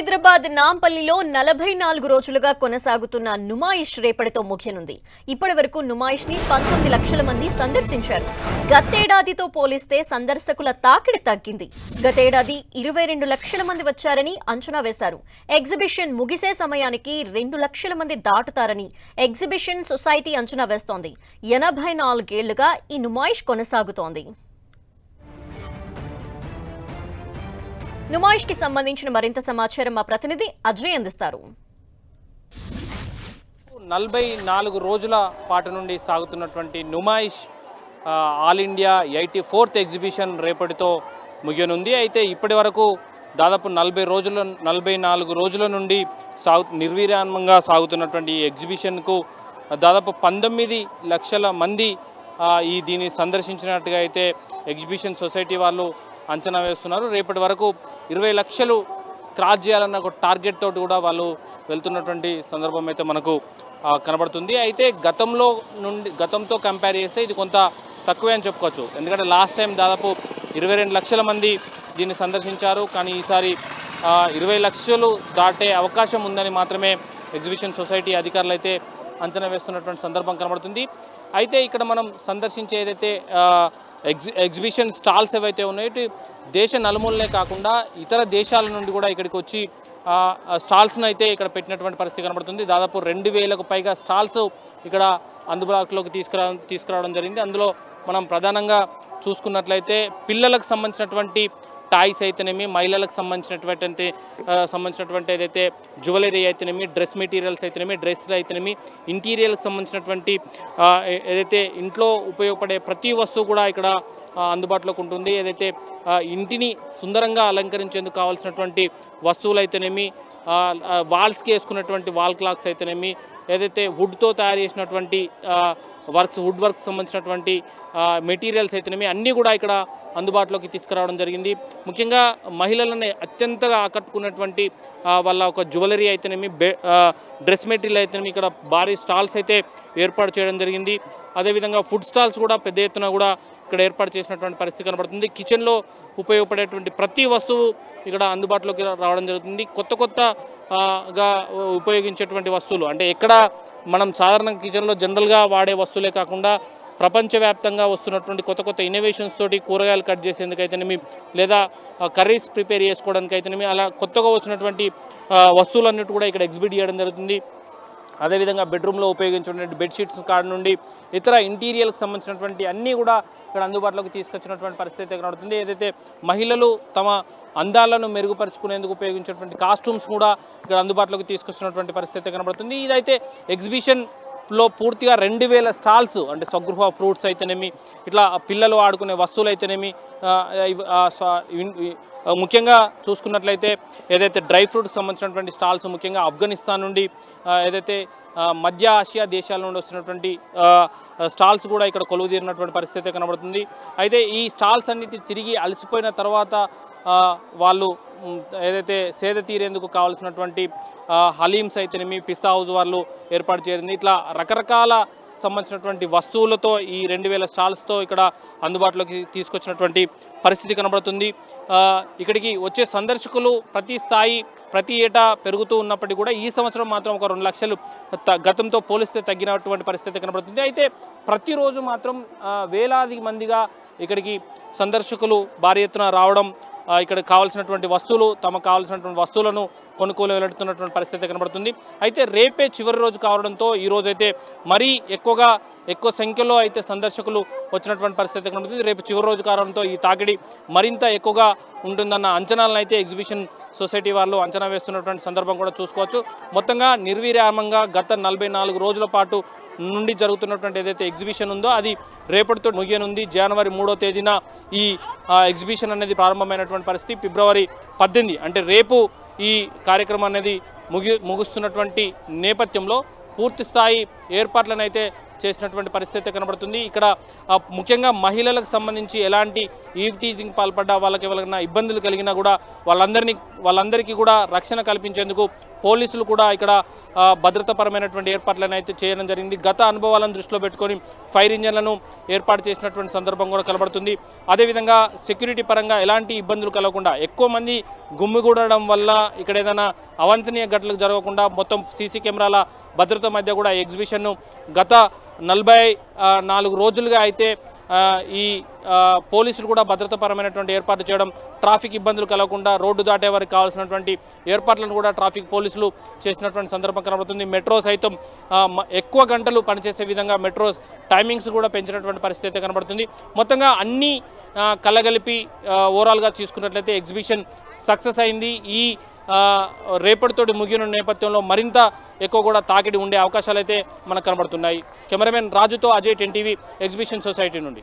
హైదరాబాద్ నాంపల్లిలో నలభై నాలుగు రోజులుగా కొనసాగుతున్న నుమాయిష్ రేపటితో ముగియనుంది. ఇప్పటి వరకు నుమాయిష్ని పంతొమ్మిది లక్షల మంది సందర్శించారు. గతేడాదితో పోలిస్తే సందర్శకుల తాకిడి తగ్గింది. గతేడాది ఇరవై రెండు లక్షల మంది వచ్చారని అంచనా వేశారు. ఎగ్జిబిషన్ ముగిసే సమయానికి రెండు లక్షల మంది దాటుతారని ఎగ్జిబిషన్ సొసైటీ అంచనా వేస్తోంది. ఎనభై నాలుగేళ్ళుగా ఈ నుమాయిష్ కొనసాగుతోంది. నుమాయిష్కి సంబంధించిన మరింత సమాచారం మా ప్రతినిధి అజయ్ అందిస్తారు. నలభై నాలుగు రోజుల పాటు నుండి సాగుతున్నటువంటి Numaish all India eighty fourth exhibition రేపటితో ముగియనుంది. అయితే ఇప్పటి వరకు దాదాపు నలభై రోజుల నలభై నాలుగు రోజుల నుండి సాగు నిర్విరామంగా సాగుతున్నటువంటి ఈ ఎగ్జిబిషన్కు దాదాపు పంతొమ్మిది లక్షల మంది ఈ దీన్ని సందర్శించినట్టుగా అయితే ఎగ్జిబిషన్ సొసైటీ వాళ్ళు అంచనా వేస్తున్నారు. రేపటి వరకు ఇరవై లక్షలు క్రాస్ చేయాలన్న ఒక టార్గెట్ తోటి కూడా వాళ్ళు వెళ్తున్నటువంటి సందర్భం అయితే మనకు కనబడుతుంది. అయితే గతంలో నుండి గతంతో కంపేర్ చేస్తే ఇది కొంత తక్కువే అని చెప్పుకోవచ్చు. ఎందుకంటే లాస్ట్ టైం దాదాపు ఇరవై రెండు లక్షల మంది దీన్ని సందర్శించారు. కానీ ఈసారి ఇరవై లక్షలు దాటే అవకాశం ఉందని మాత్రమే ఎగ్జిబిషన్ సొసైటీ అధికారులు అయితే అంచనా వేస్తున్నటువంటి సందర్భం కనబడుతుంది. అయితే ఇక్కడ మనం సందర్శించే ఏదైతే ఎగ్జి ఎగ్జిబిషన్ స్టాల్స్ ఏవైతే ఉన్నాయో దేశ నలుమూలనే కాకుండా ఇతర దేశాల నుండి కూడా ఇక్కడికి వచ్చి స్టాల్స్ను అయితే ఇక్కడ పెట్టినటువంటి పరిస్థితి కనబడుతుంది. దాదాపు రెండు వేలకు పైగా స్టాల్స్ ఇక్కడ అందుబాటులోకి తీసుకురా తీసుకురావడం జరిగింది. అందులో మనం ప్రధానంగా చూసుకున్నట్లయితే పిల్లలకు సంబంధించినటువంటి టాయ్స్ అయితేనేమి మహిళలకు సంబంధించినటువంటి సంబంధించినటువంటి ఏదైతే జ్యువెలరీ అయితేనేమి డ్రెస్ మెటీరియల్స్ అయితేనేమి డ్రెస్లు అయితేనేమి ఇంటీరియర్కి సంబంధించినటువంటి ఏదైతే ఇంట్లో ఉపయోగపడే ప్రతి వస్తువు కూడా ఇక్కడ అందుబాటులోకి ఉంటుంది. ఏదైతే ఇంటిని సుందరంగా అలంకరించేందుకు కావాల్సినటువంటి వస్తువులు అయితేనేమి వాల్స్కి వేసుకున్నటువంటి వాల్ క్లాక్స్ అయితేనేమి ఏదైతే వుడ్తో తయారు చేసినటువంటి వర్క్స్ వుడ్ వర్క్స్ సంబంధించినటువంటి మెటీరియల్స్ అయితేనేమి అన్నీ కూడా ఇక్కడ అందుబాటులోకి తీసుకురావడం జరిగింది. ముఖ్యంగా మహిళలని అత్యంతగా ఆకట్టుకున్నటువంటి వాళ్ళ ఒక జ్యువెలరీ అయితేనేమి బె డ్రెస్ మెటీరియల్ అయితేనేమి ఇక్కడ భారీ స్టాల్స్ అయితే ఏర్పాటు చేయడం జరిగింది. అదేవిధంగా ఫుడ్ స్టాల్స్ కూడా పెద్ద ఎత్తున కూడా ఇక్కడ ఏర్పాటు చేసినటువంటి పరిస్థితి కనబడుతుంది. కిచెన్లో ఉపయోగపడేటువంటి ప్రతి వస్తువు ఇక్కడ అందుబాటులోకి రావడం జరుగుతుంది. కొత్త కొత్త గా ఉపయోగించేటువంటి వస్తువులు అంటే ఎక్కడ మనం సాధారణ కిచెన్లో జనరల్గా వాడే వస్తువులే కాకుండా ప్రపంచవ్యాప్తంగా వస్తున్నటువంటి కొత్త కొత్త ఇన్నోవేషన్స్ తోటి కూరగాయలు కట్ చేసేందుకైతేనేమి లేదా కర్రీస్ ప్రిపేర్ చేసుకోవడానికి అయితేనేమి అలా కొత్తగా వచ్చినటువంటి వస్తువులన్నిటి కూడా ఇక్కడ ఎగ్జిబిట్ చేయడం జరుగుతుంది. అదేవిధంగా బెడ్రూమ్లో ఉపయోగించినటువంటి బెడ్షీట్స్ కాడ నుండి ఇతర ఇంటీరియర్కి సంబంధించినటువంటి అన్నీ కూడా ఇక్కడ అందుబాటులోకి తీసుకొచ్చినటువంటి పరిస్థితి కనబడుతుంది. ఏదైతే మహిళలు తమ అందాలను మెరుగుపరుచుకునేందుకు ఉపయోగించినటువంటి కాస్ట్యూమ్స్ కూడా ఇక్కడ అందుబాటులోకి తీసుకొచ్చినటువంటి పరిస్థితి కనబడుతుంది. ఇదైతే ఎగ్జిబిషన్ లో పూర్తిగా రెండు వేల స్టాల్స్ అంటే స్వగృహ ఫ్రూట్స్ అయితేనేమి ఇట్లా పిల్లలు ఆడుకునే వస్తువులు అయితేనేమి ముఖ్యంగా చూసుకున్నట్లయితే ఏదైతే డ్రై ఫ్రూట్స్ సంబంధించినటువంటి స్టాల్స్ ముఖ్యంగా ఆఫ్ఘనిస్తాన్ నుండి ఏదైతే మధ్య ఆసియా దేశాల నుండి వస్తున్నటువంటి స్టాల్స్ కూడా ఇక్కడ కొలువు తీరినటువంటి పరిస్థితి కనబడుతుంది. అయితే ఈ స్టాల్స్ అన్నిటి తిరిగి అలసిపోయిన తర్వాత వాళ్ళు ఏదైతే సేద తీరేందుకు కావాల్సినటువంటి హలీమ్స్ అయితేనేమి పిస్తా హౌస్ వాళ్ళు ఏర్పాటు చేరింది. ఇట్లా రకరకాల సంబంధించినటువంటి వస్తువులతో ఈ రెండు వేల స్టాల్స్తో ఇక్కడ అందుబాటులోకి తీసుకొచ్చినటువంటి పరిస్థితి కనబడుతుంది. ఇక్కడికి వచ్చే సందర్శకులు ప్రతి స్థాయి ప్రతి ఏటా పెరుగుతూ ఉన్నప్పటికీ కూడా ఈ సంవత్సరం మాత్రం ఒక రెండు లక్షలు గతంతో పోలిస్తే తగ్గినటువంటి పరిస్థితి కనబడుతుంది. అయితే ప్రతిరోజు మాత్రం వేలాది మందిగా ఇక్కడికి సందర్శకులు భారీ ఎత్తున రావడం ఇక్కడ కావాల్సినటువంటి వస్తువులు తమకు కావాల్సినటువంటి వస్తువులను కొనుక్కోలు వెళ్తున్నటువంటి పరిస్థితి కనబడుతుంది. అయితే రేపే చివరి రోజు కావడంతో ఈ మరీ ఎక్కువగా ఎక్కువ సంఖ్యలో అయితే సందర్శకులు వచ్చినటువంటి పరిస్థితి కనబడుతుంది రేపు చివరి రోజు కారణంతో ఈ తాకిడి మరింత ఎక్కువగా ఉంటుందన్న అంచనాలను అయితే ఎగ్జిబిషన్ సొసైటీ వాళ్ళు అంచనా వేస్తున్నటువంటి సందర్భం కూడా చూసుకోవచ్చు. మొత్తంగా నిర్విరామంగా గత నలభై నాలుగు రోజుల పాటు నుండి జరుగుతున్నటువంటి ఏదైతే ఎగ్జిబిషన్ ఉందో అది రేపటితో ముగియనుంది. జనవరి మూడో తేదీన ఈ ఎగ్జిబిషన్ అనేది ప్రారంభమైనటువంటి పరిస్థితి. ఫిబ్రవరి పద్దెనిమిది అంటే రేపు ఈ కార్యక్రమం అనేది ముగి ముగుస్తున్నటువంటి నేపథ్యంలో పూర్తి స్థాయి ఏర్పాట్లను అయితే చేసినటువంటి పరిస్థితి కనబడుతుంది. ఇక్కడ ముఖ్యంగా మహిళలకు సంబంధించి ఎలాంటి ఈవ్ టీజింగ్ పాల్పడ్డా వాళ్ళకి ఎవరైనా ఇబ్బందులు కలిగినా కూడా వాళ్ళందరినీ వాళ్ళందరికీ కూడా రక్షణ కల్పించేందుకు పోలీసులు కూడా ఇక్కడ భద్రతపరమైనటువంటి భద్రతాపరమైనటువంటి ఏర్పాట్లను అయితే చేయడం జరిగింది. గత అనుభవాలను దృష్టిలో పెట్టుకొని ఫైర్ ఇంజన్లను ఏర్పాటు చేసినటువంటి సందర్భం కూడా కనబడుతుంది. అదేవిధంగా సెక్యూరిటీ పరంగా ఎలాంటి ఇబ్బందులు కలగకుండా ఎక్కువ మంది గుమ్మిగూడడం వల్ల ఇక్కడ ఏదైనా అవాంఛనీయ ఘటనలు జరగకుండా మొత్తం సీసీ కెమెరాల భద్రత మధ్య కూడా ఎగ్జిబిషన్ ఆపరేషన్ను గత నలభై నాలుగు రోజులుగా అయితే ఈ పోలీసులు కూడా భద్రతాపరమైనటువంటి ఏర్పాటు చేయడం ట్రాఫిక్ ఇబ్బందులు కలగకుండా రోడ్డు దాటే వారికి కావాల్సినటువంటి ఏర్పాట్లను కూడా ట్రాఫిక్ పోలీసులు చేసినటువంటి సందర్భం కనబడుతుంది. మెట్రో సైతం ఎక్కువ గంటలు పనిచేసే విధంగా మెట్రో టైమింగ్స్ కూడా పెంచినటువంటి పరిస్థితి అయితే కనబడుతుంది. మొత్తంగా అన్ని కలగలిపి ఓవరాల్గా చూసుకున్నట్లయితే ఎగ్జిబిషన్ సక్సెస్ అయింది. ఈ రేపటితోటి ముగిన నేపథ్యంలో మరింత ఎక్కువ కూడా తాకిడి ఉండే అవకాశాలు అయితే మనకు కనబడుతున్నాయి. కెమెరామెన్ రాజుతో Ajay ten TV exhibition society నుండి.